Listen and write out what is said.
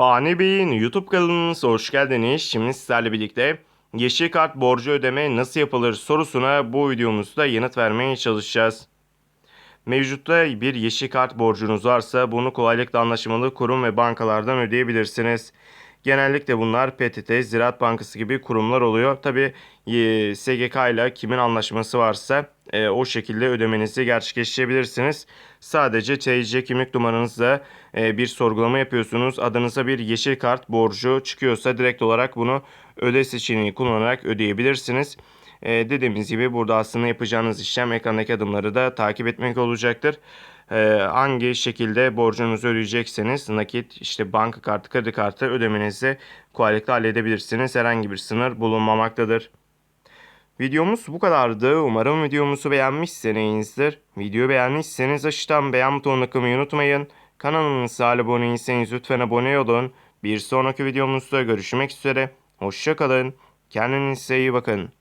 Fani Bey'in YouTube kanalınıza hoş geldiniz. Şimdi sizlerle birlikte yeşil kart borcu ödeme nasıl yapılır sorusuna bu videomuzda yanıt vermeye çalışacağız. Mevcutta bir yeşil kart borcunuz varsa bunu kolaylıkla anlaşmalı kurum ve bankalardan ödeyebilirsiniz. Genellikle bunlar PTT, Ziraat Bankası gibi kurumlar oluyor. Tabi SGK ile kimin anlaşması varsa e, o şekilde ödemenizi gerçekleştirebilirsiniz. Sadece TC kimlik numaranızla e, bir sorgulama yapıyorsunuz. Adınıza bir yeşil kart borcu çıkıyorsa direkt olarak bunu öde seçeneği kullanarak ödeyebilirsiniz. E, dediğimiz gibi burada aslında yapacağınız işlem ekrandaki adımları da takip etmek olacaktır. E, hangi şekilde borcunuzu ödeyecekseniz nakit işte banka kartı kredi kartı ödemenizi kolaylıkla halledebilirsiniz. Herhangi bir sınır bulunmamaktadır. Videomuz bu kadardı. Umarım videomuzu beğenmişsinizdir. Videoyu beğenmişseniz aşağıdan beğen butonuna kılmayı unutmayın. Kanalımıza abone değilseniz lütfen abone olun. Bir sonraki videomuzda görüşmek üzere. Hoşçakalın. Kendinize iyi bakın.